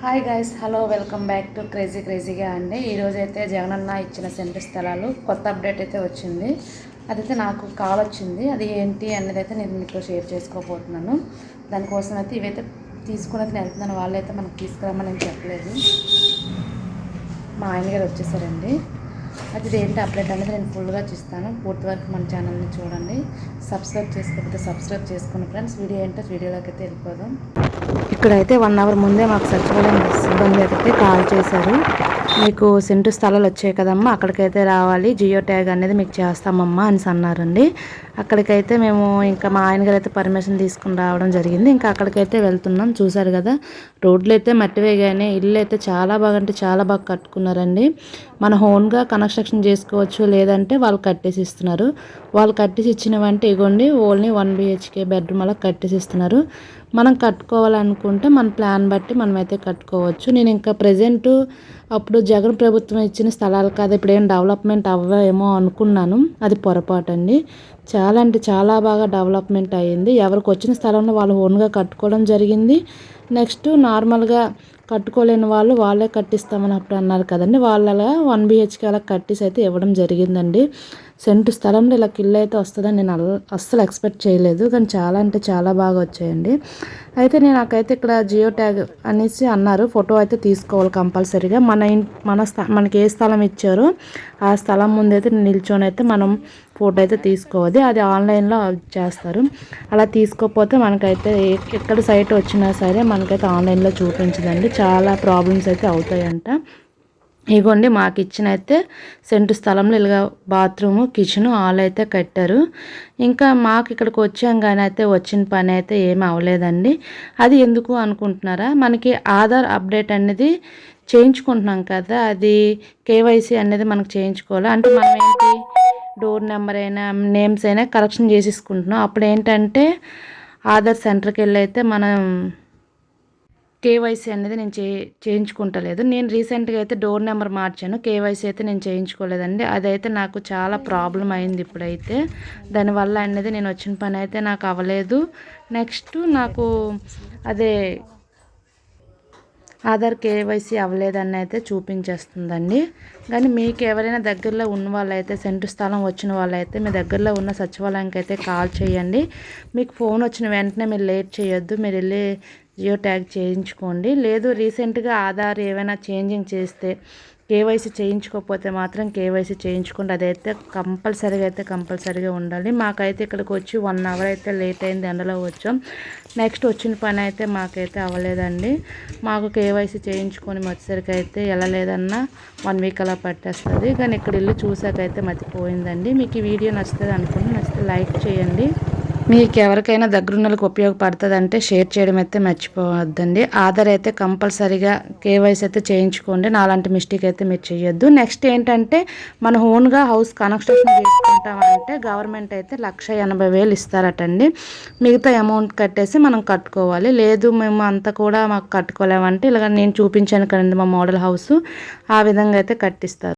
Hi guys hello welcome back to crazy క్రేజీగా అండి. ఈరోజు అయితే జగనన్న ఇచ్చిన సెంటర్ స్థలాలు కొత్త అప్డేట్ అయితే వచ్చింది. అదైతే నాకు కాల్ వచ్చింది. అది ఏంటి అనేది అయితే నేను మీతో షేర్ చేసుకోబోతున్నాను. దానికోసం అయితే ఇవైతే తీసుకుని నేను వెళ్తున్నాను. వాళ్ళైతే మనకు తీసుకురామని నేను చెప్పలేదు. మా ఆయన గారు వచ్చేసారండి. అది ఇదేంటి అప్డేట్ అనేది నేను ఫుల్గా చూస్తాను. పూర్తి వరకు మన ఛానల్ని చూడండి. సబ్స్క్రైబ్ చేసుకోకపోతే సబ్స్క్రైబ్ చేసుకోండి ఫ్రెండ్స్ వీడియో ఏంటో వీడియోలోకి అయితే వెళ్ళిపోదాం. ఇక్కడైతే వన్ అవర్ ముందే మాకు సచివాలయం సిబ్బంది అయితే కాల్ చేశారు. మీకు సెంటు స్థలాలు వచ్చాయి కదమ్మా అక్కడికైతే రావాలి. జియో ట్యాగ్ అనేది మీకు చేస్తామమ్మా అని అన్నారండి. అక్కడికైతే మేము ఇంకా మా ఆయన గారు అయితే పర్మిషన్ తీసుకుని రావడం జరిగింది. ఇంకా అక్కడికైతే వెళ్తున్నాం. చూసారు కదా రోడ్లు అయితే మట్టివే కానీ ఇల్లు అయితే చాలా బాగా అంటే చాలా బాగా కట్టుకున్నారండి. మన హోన్గా కన్స్ట్రక్షన్ చేసుకోవచ్చు లేదంటే వాళ్ళు కట్టేసి ఇస్తున్నారు. వాళ్ళు కట్టేసి ఇచ్చినవంటే ఇగోండి ఓన్లీ వన్ బిహెచ్కే బెడ్రూమ్ అలా కట్టేసి ఇస్తున్నారు. మనం కట్టుకోవాలనుకుంటే మన ప్లాన్ బట్టి మనమైతే కట్టుకోవచ్చు. నేను ఇంకా ప్రజెంట్ అప్పుడు జగన్ ప్రభుత్వం ఇచ్చిన స్థలాలు కాదు ఇప్పుడు ఏం డెవలప్మెంట్ అవ్వేమో అనుకున్నాను. అది పొరపాటు అండి చాలా అంటే చాలా బాగా డెవలప్మెంట్ అయ్యింది. ఎవరికి వచ్చిన స్థలంలో వాళ్ళు ఓన్గా కట్టుకోవడం జరిగింది. నెక్స్ట్ నార్మల్గా కట్టుకోలేని వాళ్ళు వాళ్ళే కట్టిస్తామని అప్పుడు అన్నారు కదండి. వాళ్ళలా వన్ బిహెచ్కే అలా కట్టేసి అయితే ఇవ్వడం జరిగిందండి. సెంటు స్థలంలో ఇలా కిల్ అయితే వస్తుందని నేను అస్సలు ఎక్స్పెక్ట్ చేయలేదు. కానీ చాలా అంటే చాలా బాగా వచ్చాయండి. అయితే నేను నాకైతే ఇక్కడ జియో ట్యాగ్ అనేసి అన్నారు. ఫోటో అయితే తీసుకోవాలి కంపల్సరీగా. మన మన మనకి ఏ స్థలం ఇచ్చారో ఆ స్థలం ముందైతే నిల్చొని అయితే మనం ఫోటో అయితే తీసుకోవాలి. అది ఆన్లైన్లో చేస్తారు. అలా తీసుకోకపోతే మనకైతే ఎక్కడ సైట్ వచ్చినా సరే మనకైతే ఆన్లైన్లో చూపించదండి. చాలా ప్రాబ్లమ్స్ అయితే అవుతాయంట. ఇగోండి మాకు ఇచ్చిన అయితే సెంటు స్థలంలో ఇలాగ బాత్రూము కిచెను హాల్ అయితే కట్టారు. ఇంకా మాకు ఇక్కడికి వచ్చాం కానీ అయితే వచ్చిన పని అయితే ఏమి అవ్వలేదండి. అది ఎందుకు అనుకుంటున్నారా? మనకి ఆధార్ అప్డేట్ అనేది చేయించుకుంటున్నాం కదా అది కేవైసీ అనేది మనకు చేయించుకోవాలి? అంటే మనం ఏంటి డోర్ నెంబర్ అయినా నేమ్స్ అయినా కరెక్షన్ చేసేసుకుంటున్నాం. అప్పుడు ఏంటంటే ఆధార్ సెంటర్కి వెళ్ళి అయితే మనం కేవైసీ అనేది నేను చే చేయించుకుంటలేదు. నేను రీసెంట్గా అయితే డోర్ నెంబర్ మార్చాను. కేవైసీ అయితే నేను చేయించుకోలేదండి. అదైతే నాకు చాలా ప్రాబ్లం అయింది ఇప్పుడైతే. దానివల్ల అనేది నేను వచ్చిన పని అయితే నాకు అవ్వలేదు. నెక్స్ట్ నాకు అదే ఆధార్ కేవైసీ అవ్వలేదని అయితే చూపించేస్తుందండి. కానీ మీకు ఎవరైనా దగ్గరలో ఉన్న వాళ్ళైతే సెంటు స్థలం వచ్చిన వాళ్ళైతే మీ దగ్గరలో ఉన్న సచివాలయానికి అయితే కాల్ చేయండి. మీకు ఫోన్ వచ్చిన వెంటనే మీరు లేట్ చేయొద్దు. మీరు వెళ్ళి జియో ట్యాగ్ చేయించుకోండి. లేదు రీసెంట్గా ఆధార్ ఏమైనా చేంజింగ్ చేస్తే కేవైసీ చేయించుకోకపోతే మాత్రం కేవైసీ చేయించుకోండి. అదైతే కంపల్సరీగా అయితే కంపల్సరీగా ఉండాలి. మాకైతే ఇక్కడికి వచ్చి వన్ అవర్ అయితే లేట్ అయింది ఎండలో వచ్చాం. నెక్స్ట్ వచ్చిన పని అయితే మాకైతే అవ్వలేదండి. మాకు కేవైసీ చేయించుకొని వచ్చేసరికి అయితే వెళ్ళలేదన్నా వన్ వీక్ అలా పట్టేస్తుంది. కానీ ఇక్కడ వెళ్ళి చూసాకైతే మర్చిపోయిందండి మీకు ఈ వీడియో నచ్చుతుంది అనుకుని నచ్చితే లైక్ చేయండి. మీకు ఎవరికైనా దగ్గరున్నలకు ఉపయోగపడుతుంది అంటే షేర్ చేయడం అయితే మర్చిపోవద్దండి. ఆధార్ అయితే కంపల్సరీగా కేవైసీ అయితే చేయించుకోండి. నాలాంటి మిస్టేక్ అయితే మీరు చేయొద్దు నెక్స్ట్ ఏంటంటే మన ఓన్గా హౌస్ కన్స్ట్రక్షన్ చేసుకుంటామంటే గవర్నమెంట్ అయితే లక్ష ఎనభై వేలు ఇస్తారటండి. మిగతా అమౌంట్ కట్టేసి మనం కట్టుకోవాలి. లేదు మేము అంతా కూడా మాకు కట్టుకోలేమంటే ఇలాగ నేను చూపించాను కదండి మా మోడల్ హౌస్. ఆ విధంగా అయితే కట్టిస్తారు.